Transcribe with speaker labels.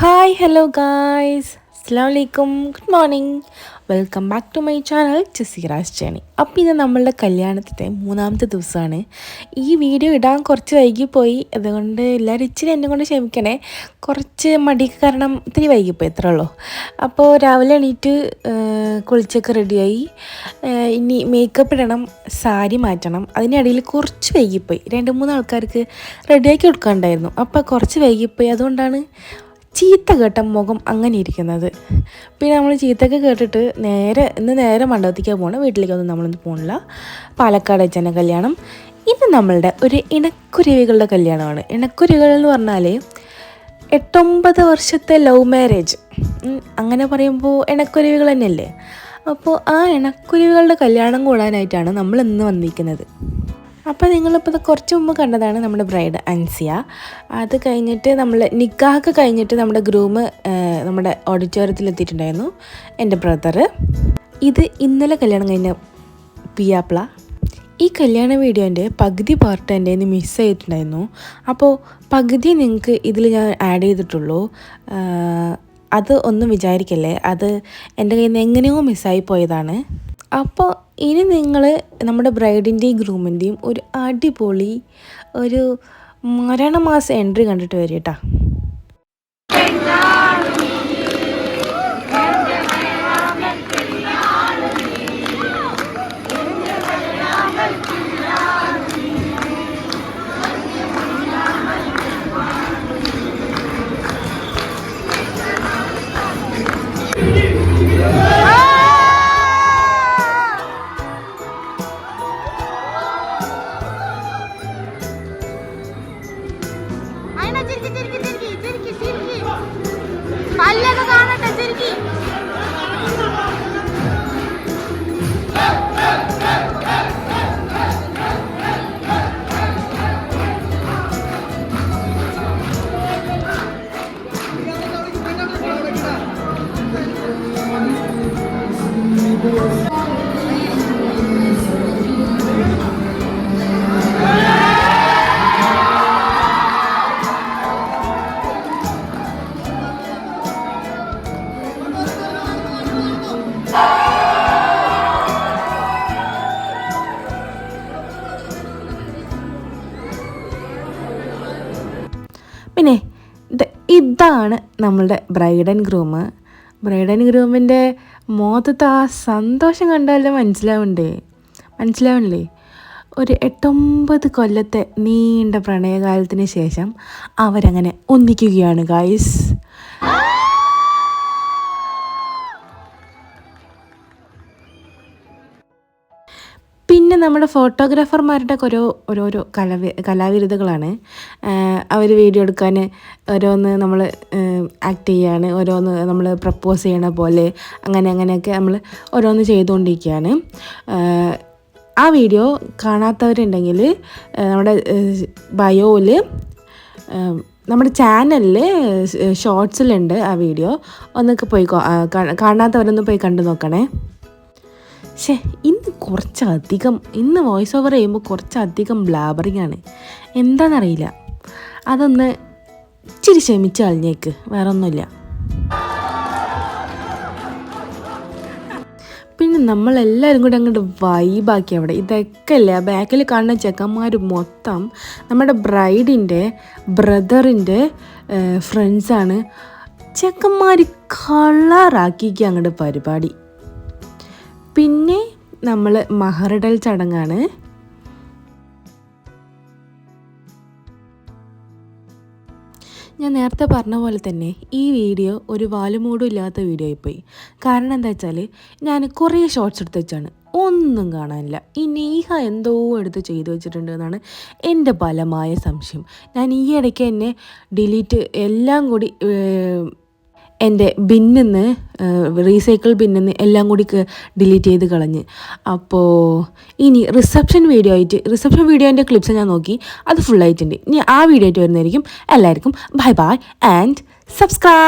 Speaker 1: Hi hello guys അസ്സാം വലൈക്കും good morning welcome back to my channel Jaseera's ചേണി അപ്പോൾ ഇത് നമ്മളുടെ കല്യാണത്തിന്റെ മൂന്നാമത്തെ ദിവസമാണ്. ഈ വീഡിയോ ഇടാൻ കുറച്ച് വൈകിപ്പോയി. അതുകൊണ്ട് എല്ലാവരും ഇച്ചിരി എന്നെ കൊണ്ട് ക്ഷമിക്കണേ. കുറച്ച് മടി കാരണം ഇത്തിരി വൈകിപ്പോയി എത്ര ഉള്ളൂ. അപ്പോൾ രാവിലെ എണീറ്റ് കുളിച്ചൊക്കെ റെഡിയായി ഇനി മേക്കപ്പ് ഇടണം സാരി മാറ്റണം. അതിനിടയിൽ കുറച്ച് വൈകിപ്പോയി. രണ്ട് മൂന്ന് ആൾക്കാർക്ക് റെഡിയാക്കി കൊടുക്കാനുണ്ടായിരുന്നു. അപ്പോൾ കുറച്ച് വൈകിപ്പോയി. അതുകൊണ്ടാണ് ചീത്ത കേട്ട മുഖം അങ്ങനെ ഇരിക്കുന്നത്. പിന്നെ നമ്മൾ ചീത്തയൊക്കെ കേട്ടിട്ട് നേരെ ഇന്ന് നേരെ മണ്ഡപത്തിലേക്ക് പോകണം വീട്ടിലേക്കൊന്നും നമ്മളൊന്നും പോകണില്ല പാലക്കാട് അച്ഛന്റെ കല്യാണം. ഇത് നമ്മളുടെ ഒരു ഇണക്കുരുവികളുടെ കല്യാണമാണ്. ഇണക്കുരുവികൾ എന്ന് പറഞ്ഞാൽ എട്ടൊമ്പത് വർഷത്തെ ലവ് മാരേജ്. അങ്ങനെ പറയുമ്പോൾ ഇണക്കുരുവികൾ തന്നെയല്ലേ? അപ്പോൾ ആ ഇണക്കുരുവികളുടെ കല്യാണം കൂടാനായിട്ടാണ് നമ്മൾ ഇന്ന് വന്നിരിക്കുന്നത്. അപ്പോൾ നിങ്ങളിപ്പോൾ കുറച്ച് മുമ്പ് കണ്ടതാണ് നമ്മുടെ ബ്രൈഡ് അൻസിയ. അത് കഴിഞ്ഞിട്ട് നമ്മൾ നിക്കാഹ് കഴിഞ്ഞിട്ട് നമ്മുടെ ഗ്രൂമ് നമ്മുടെ ഓഡിറ്റോറിയത്തിൽ എത്തിയിട്ടുണ്ടായിരുന്നു എന്റെ ബ്രദർ ഇത് ഇന്നലെ കല്യാണം കഴിഞ്ഞ പിയാപ്ല. ഈ കല്യാണ വീഡിയോന്റെ പകുതി പാർട്ട് എന്റെ നിന്ന് മിസ് ചെയ്തിട്ടുണ്ടായിരുന്നു അപ്പോൾ പകുതി നിങ്ങൾക്ക് ഇതിൽ ഞാൻ ആഡ് ചെയ്തിട്ടുള്ളൂ. അത് ഒന്നും വിചാരിക്കല്ലേ? അത് എന്റെ കയ്യിൽ നിന്ന് എങ്ങനെയോ മിസ്സായി പോയതാണ്. അപ്പോൾ ഇനി നിങ്ങൾ നമ്മുടെ ബ്രൈഡിന്റെയും ഗ്രൂമിന്റെയും ഒരു അടിപൊളി ഒരു മരണമാസ എൻട്രി കണ്ടിട്ട് വരും കേട്ടോ
Speaker 2: ചിരിക്കി ചിരിക്കി ചിരിക്കി ചിരിക്കി ചിരിക്കി പല്ലൊക്കെ കാണട്ടെ ചിരിക്കി.
Speaker 1: പിന്നെ ഇത് ഇതാണ് നമ്മളുടെ bride and groom bride and ഗ്രൂമിന്റെ മുഖത്തത്തെ ആ സന്തോഷം കണ്ടാലേ മനസ്സിലാവണ്ടേ? മനസ്സിലാവണില്ലേ? ഒരു എട്ടൊമ്പത് കൊല്ലത്തെ നീണ്ട പ്രണയകാലത്തിന് ശേഷം അവരങ്ങനെ ഒന്നിക്കുകയാണ് ഗായ്സ് പിന്നെ നമ്മുടെ ഫോട്ടോഗ്രാഫർമാരുടെ ഓരോ ഓരോരോ കലവി കലാവിരുദ്ധകളാണ് അവർ വീഡിയോ എടുക്കാൻ ഓരോന്ന് നമ്മൾ ആക്ട് ചെയ്യാണ്. ഓരോന്ന് നമ്മൾ പ്രപ്പോസ് ചെയ്യണ പോലെ അങ്ങനെ അങ്ങനെയൊക്കെ നമ്മൾ ഓരോന്ന് ചെയ്തുകൊണ്ടിരിക്കുകയാണ്. ആ വീഡിയോ കാണാത്തവരുണ്ടെങ്കിൽ നമ്മുടെ ബയോയിൽ നമ്മുടെ ചാനലിൽ ഷോർട്സിലുണ്ട് ആ വീഡിയോ. ഒന്നൊക്കെ പോയി കാണാത്തവരൊന്ന് പോയി കണ്ടു നോക്കണേ. പക്ഷേ ഇന്ന് കുറച്ചധികം ഇന്ന് വോയിസ് ഓവർ ചെയ്യുമ്പോൾ കുറച്ചധികം ബ്ലാബറിങ് ആണ്. എന്താണെന്നറിയില്ല അതൊന്ന് ഇച്ചിരി ക്ഷമിച്ച് കളഞ്ഞേക്ക് വേറെ ഒന്നുമില്ല പിന്നെ നമ്മളെല്ലാവരും കൂടി അങ്ങോട്ട് വൈബാക്കി അവിടെ. ഇതൊക്കെ അല്ലേ ബാക്കിൽ കാണുന്ന ചെക്കന്മാർ മൊത്തം നമ്മുടെ ബ്രൈഡിന്റെ ബ്രദറിന്റെ ഫ്രണ്ട്സാണ് ചെക്കന്മാർ കളറാക്കിക്കുക അങ്ങോട്ട് പരിപാടി. പിന്നെ നമ്മൾ മഹറിടൽ ചടങ്ങാണ്. ഞാൻ നേരത്തെ പറഞ്ഞ പോലെ തന്നെ ഈ വീഡിയോ ഒരു വാലുമൂടും ഇല്ലാത്ത വീഡിയോ ആയിപ്പോയി. കാരണം എന്താ വെച്ചാൽ ഞാൻ കുറേ ഷോർട്സ് എടുത്ത് വെച്ചാണ്. ഒന്നും കാണാനില്ല. ഈ നീഹ എന്തോ എടുത്ത് ചെയ്തു വെച്ചിട്ടുണ്ട് എന്നാണ് എന്റെ ബലമായ സംശയം. ഞാൻ ഈ ഇടയ്ക്ക് എന്നെ ഡിലീറ്റ് എല്ലാം കൂടി എന്റെ ബിന്നിന്ന് റീസൈക്കിൾ ബിന്നിന്ന് എല്ലാം കൂടി ഡിലീറ്റ് ചെയ്ത് കളഞ്ഞ്. അപ്പോൾ ഇനി റിസപ്ഷൻ വീഡിയോ ആയിട്ട് റിസപ്ഷൻ വീഡിയോന്റെ ക്ലിപ്സ് ഞാൻ നോക്കി അത് ഫുള്ളായിട്ടുണ്ട് ഇനി ആ വീഡിയോ ആയിട്ട് വരുന്നതായിരിക്കും. എല്ലാവർക്കും ബൈ ബൈ ആൻഡ് സബ്സ്ക്രൈബ്